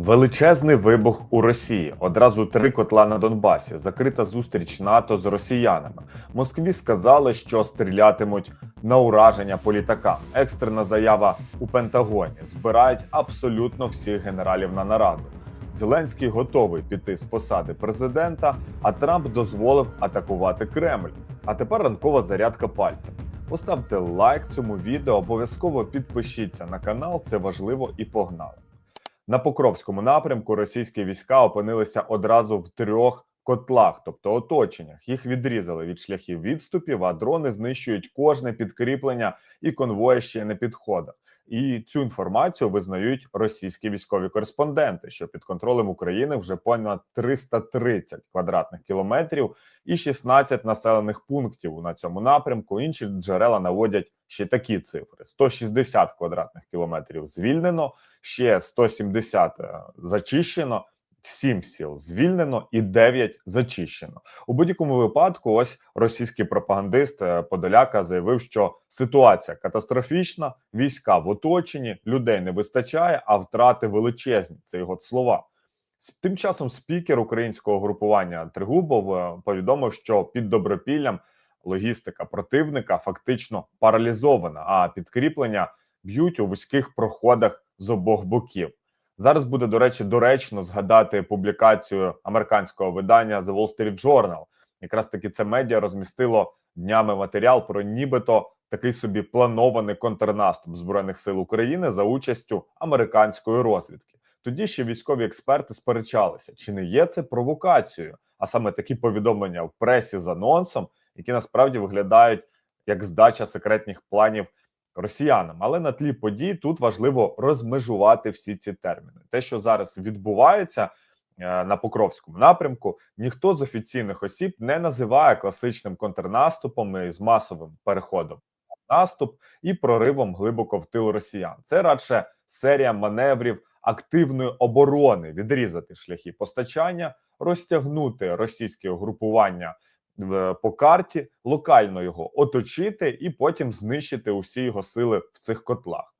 Величезний вибух у Росії. Одразу три котла на Донбасі. Закрита зустріч НАТО з росіянами. Москві сказали, що стрілятимуть на ураження по літакам. Екстрена заява у Пентагоні. Збирають абсолютно всіх генералів на нараду. Зеленський готовий піти з посади президента, а Трамп дозволив атакувати Кремль. А тепер ранкова зарядка пальцем. Поставте лайк цьому відео, обов'язково підпишіться на канал, це важливо і погнали. На Покровському напрямку російські війська опинилися одразу в трьох котлах, тобто оточеннях. Їх відрізали від шляхів відступів, а дрони знищують кожне підкріплення і конвої ще не підходить. І цю інформацію визнають російські військові кореспонденти, що під контролем України вже понад 330 квадратних кілометрів і 16 населених пунктів на цьому напрямку. Інші джерела наводять ще такі цифри: 160 квадратних кілометрів звільнено, ще 170 е, зачищено. 7 сіл звільнено і 9 зачищено. У будь-якому випадку, ось російський пропагандист е, Подоляка заявив, що ситуація катастрофічна, війська в оточенні, людей не вистачає, а втрати величезні. Це його слова. Тим часом спікер українського групування Тригубов е, повідомив, що під Добропіллям логістика противника фактично паралізована, а підкріплення б'ють у вузьких проходах з обох боків. Зараз буде, до речі, доречно згадати публікацію американського видання The Wall Street Journal. Якраз таки це медіа розмістило днями матеріал про нібито такий собі планований контрнаступ збройних сил України за участю американської розвідки. Тоді ще військові експерти сперечалися, чи не є це провокацією, а саме такі повідомлення в пресі з анонсом, які насправді виглядають як здача секретних планів росіянам. Але на тлі подій тут важливо розмежувати всі ці терміни. Те, що зараз відбувається е, на Покровському напрямку, ніхто з офіційних осіб не називає класичним контрнаступом і з масовим переходом наступ і проривом глибоко в тил росіян. Це радше серія маневрів активної оборони, відрізати шляхи постачання, розтягнути російське угрупування по карті, локально його оточити і потім знищити усі його сили в цих котлах.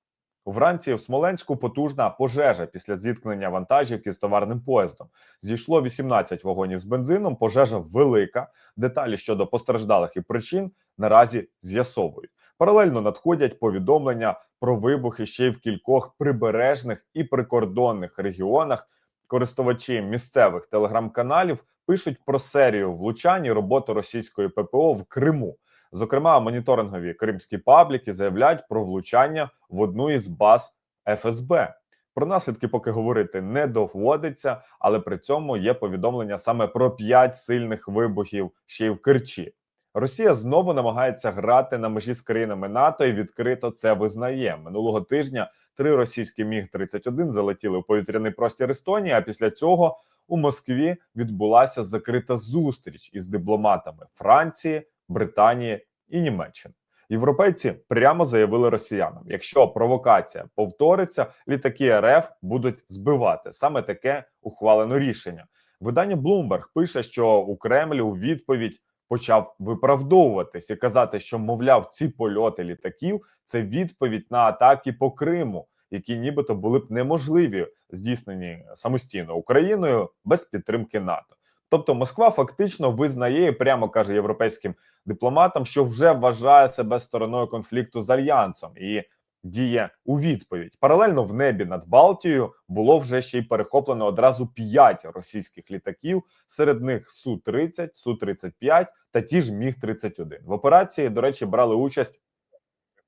Вранці в Смоленську потужна пожежа після зіткнення вантажівки з товарним поїздом. Зійшло 18 вагонів з бензином. Пожежа велика. Деталі щодо постраждалих і причин наразі з'ясовують. Паралельно надходять повідомлення про вибухи ще й в кількох прибережних і прикордонних регіонах. Користувачі місцевих телеграм-каналів пишуть про серію влучань і роботу російської ППО в Криму. Зокрема, моніторингові кримські пабліки заявляють про влучання в одну із баз ФСБ. Про наслідки поки говорити не доводиться, але при цьому є повідомлення саме про п'ять сильних вибухів ще й в Керчі. Росія знову намагається грати на межі з країнами НАТО і відкрито це визнає. Минулого тижня три російські міг 31 залетіли в повітряний простір Естонії. А після цього у Москві відбулася закрита зустріч із дипломатами Франції, Британії і Німеччини. Європейці прямо заявили росіянам: якщо провокація повториться, літаки РФ будуть збивати. Саме таке ухвалено рішення. Видання Bloomberg пише, що у Кремлі у відповідь почав виправдовуватись і казати, що мовляв, ці польоти літаків це відповідь на атаки по Криму, які нібито були б неможливі здійснені самостійно Україною без підтримки НАТО. Тобто Москва фактично визнає і прямо каже європейським дипломатам, що вже вважає себе стороною конфлікту з альянсом і діє у відповідь. Паралельно в небі над Балтією було вже ще й перехоплено одразу п'ять російських літаків, серед них су 30 су 35 та ті ж міг 31 В операції, до речі, брали участь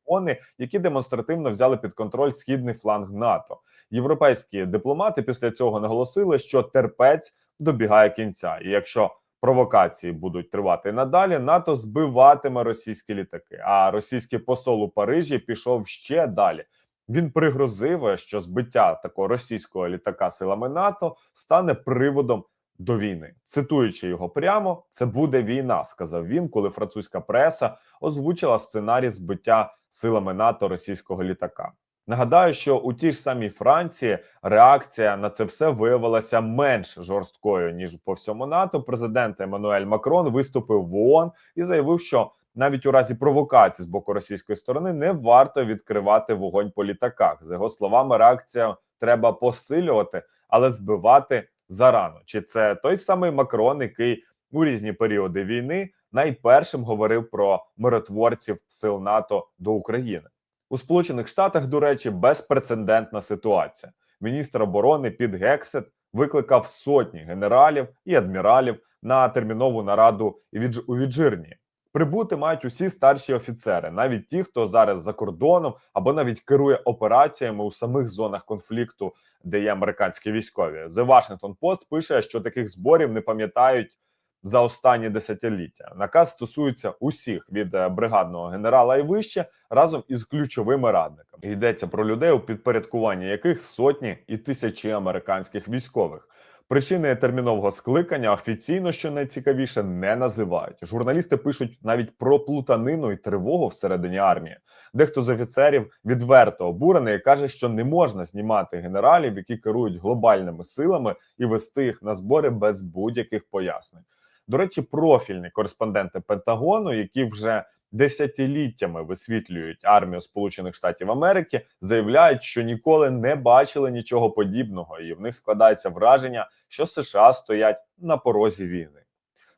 вони, які демонстративно взяли під контроль східний фланг НАТО. Європейські дипломати після цього наголосили, що терпець добігає кінця, і якщо провокації будуть тривати надалі, НАТО збиватиме російські літаки. А російський посол у Парижі пішов ще далі. Він пригрозив, що збиття такого російського літака силами НАТО стане приводом до війни. Цитуючи його прямо, це буде війна, сказав він, коли французька преса озвучила сценарій збиття силами НАТО російського літака. Нагадаю, що у тій ж самій Франції реакція на це все виявилася менш жорсткою ніж по всьому НАТО. Президент Еммануель Макрон виступив в ООН і заявив, що навіть у разі провокації з боку російської сторони не варто відкривати вогонь по літаках. За його словами, реакція треба посилювати, але збивати зарано. Чи це той самий Макрон, який у різні періоди війни найпершим говорив про миротворців сил НАТО до України у Сполучених Штатах? До речі, безпрецедентна ситуація. Міністр оборони під Гексет викликав сотні генералів і адміралів на термінову нараду у Віджирні. Прибути мають усі старші офіцери, навіть ті, хто зараз за кордоном або навіть керує операціями у самих зонах конфлікту, де є американські військові. The Washington Post пише, що таких зборів не пам'ятають за останні десятиліття. Наказ стосується усіх від е, бригадного генерала і вище разом із ключовими радниками. Йдеться про людей, у підпорядкуванні яких сотні і тисячі американських військових. Причини термінового скликання офіційно, що найцікавіше, не називають. Журналісти пишуть навіть про плутанину і тривогу всередині армії. Дехто з офіцерів відверто обурений і каже, що не можна знімати генералів, які керують глобальними силами, і вести їх на збори без будь-яких пояснень. До речі, профільні кореспонденти Пентагону, які вже десятиліттями висвітлюють армію Сполучених Штатів Америки, заявляють, що ніколи не бачили нічого подібного, і в них складається враження, що США стоять на порозі війни.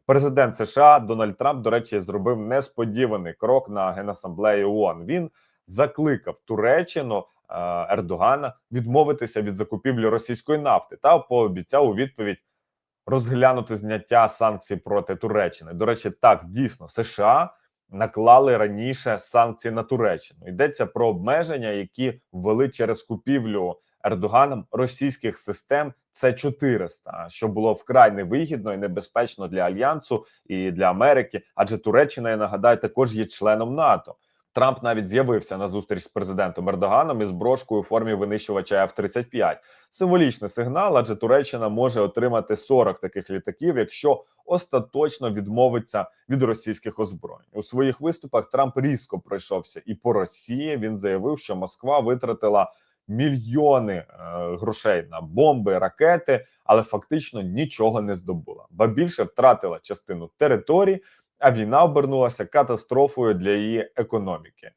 Президент США Дональд Трамп, до речі, зробив несподіваний крок на генасамблеї ООН. Він закликав Туреччину е, Ердогана відмовитися від закупівлі російської нафти та пообіцяв у відповідь розглянути зняття санкцій проти Туреччини. До речі, так дійсно США наклали раніше санкції на Туреччину. Йдеться про обмеження, які ввели через купівлю Ердоганом російських систем С 400 що було вкрай невигідно і небезпечно для альянсу і для Америки, адже Туреччина, я нагадаю, також є членом НАТО. Трамп навіть з'явився на зустріч з президентом Ердоганом із брошкою у формі винищувача F-35. Символічний сигнал, адже Туреччина може отримати 40 таких літаків, якщо остаточно відмовиться від російських озброєнь. У своїх виступах Трамп різко пройшовся і по Росії. Він заявив, що Москва витратила мільйони е, грошей на бомби, ракети, але фактично нічого не здобула, ба більше втратила частину територій, а війна обернулася катастрофою для її економіки.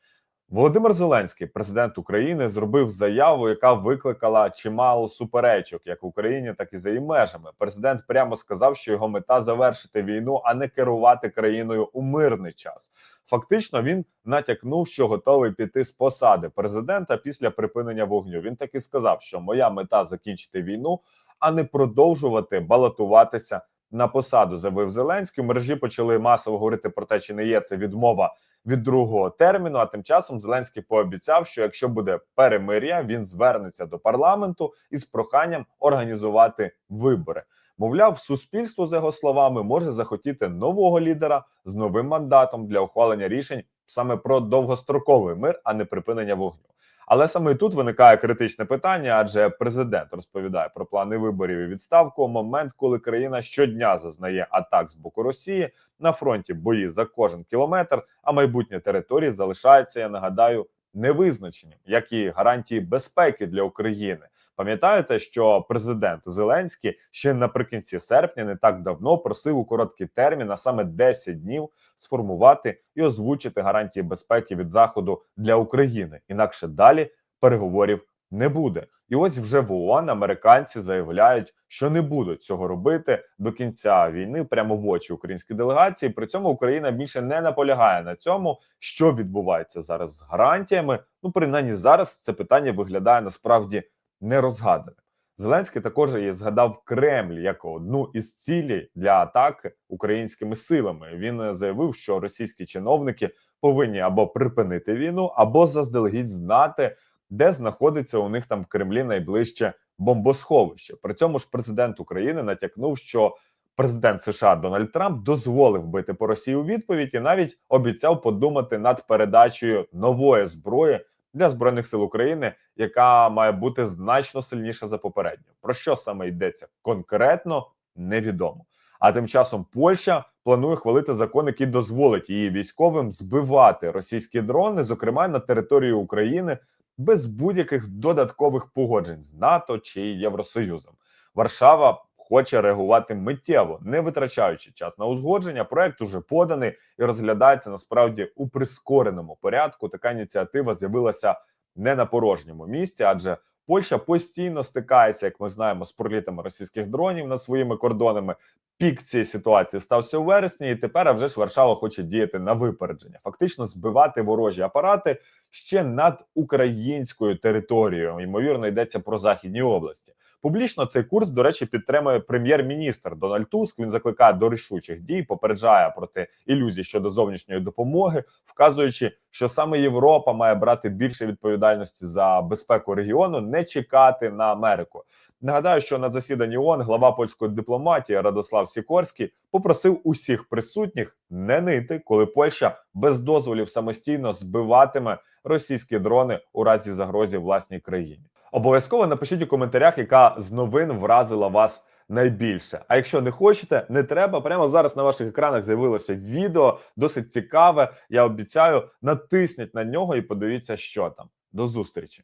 Володимир Зеленський, президент України, зробив заяву, яка викликала чимало суперечок, як в Україні, так і за її межами. Президент прямо сказав, що його мета завершити війну, а не керувати країною у мирний час. Фактично, він натякнув, що готовий піти з посади президента після припинення вогню. Він таки сказав, що моя мета закінчити війну, а не продовжувати балотуватися на посаду. Заявив Зеленський. У мережі почали масово говорити про те, чи не є це відмова від другого терміну. А тим часом Зеленський пообіцяв, що якщо буде перемир'я, він звернеться до парламенту із проханням організувати вибори. Мовляв, суспільство, за його словами, може захотіти нового лідера з новим мандатом для ухвалення рішень саме про довгостроковий мир, а не припинення вогню. Але саме тут виникає критичне питання, адже президент розповідає про плани виборів і відставку момент, коли країна щодня зазнає атак з боку Росії на фронті бої за кожен кілометр, а майбутнє території залишається, я нагадаю, невизначеним, як і гарантії безпеки для України. Пам'ятаєте, що президент Зеленський ще наприкінці серпня не так давно просив у короткий термін, а саме 10 днів, сформувати і озвучити гарантії безпеки від заходу для України. Інакше далі переговорів не буде. І ось вже в ООН американці заявляють, що не будуть цього робити до кінця війни, прямо в очі українській делегації. При цьому Україна більше не наполягає на цьому, що відбувається зараз з гарантіями. Ну, принаймні зараз це питання виглядає насправді нерозгаданим. Зеленський також і згадав Кремль як одну із цілей для атаки українськими силами. Він заявив, що російські чиновники повинні або припинити війну, або заздалегідь знати, де знаходиться у них там в Кремлі найближче бомбосховище. При цьому ж президент України натякнув, що президент США Дональд Трамп дозволив бити по Росії у відповідь і навіть обіцяв подумати над передачею нової зброї для збройних сил України, яка має бути значно сильніша за попередню. Про що саме йдеться конкретно, невідомо. А тим часом Польща планує хвалити закон, який дозволить її військовим збивати російські дрони, зокрема на території України, без будь-яких додаткових погоджень з НАТО чи Євросоюзом. Варшава хоче реагувати миттєво, не витрачаючи час на узгодження. Проект уже поданий і розглядається насправді у прискореному порядку. Така ініціатива з'явилася не на порожньому місці, адже Польща постійно стикається, як ми знаємо, з пролітами російських дронів над своїми кордонами. Пік цієї ситуації стався у вересні, і тепер вже ж Варшава хоче діяти на випередження, фактично збивати ворожі апарати ще над українською територією. Ймовірно, йдеться про західні області. Публічно цей курс, до речі, підтримує прем'єр-міністр Дональд Туск. Він закликає до рішучих дій, попереджає проти ілюзій щодо зовнішньої допомоги, вказуючи, що саме Європа має брати більше відповідальності за безпеку регіону, не чекати на Америку. Нагадаю, що на засіданні ООН глава польської дипломатії Радослав Сікорський попросив усіх присутніх не нити, коли Польща без дозволів самостійно збиватиме російські дрони у разі загрозі власній країні. Обов'язково напишіть у коментарях, яка з новин вразила вас найбільше. А якщо не хочете, не треба. Прямо зараз на ваших екранах з'явилося відео досить цікаве. Я обіцяю, натисніть на нього і подивіться, що там. До зустрічі.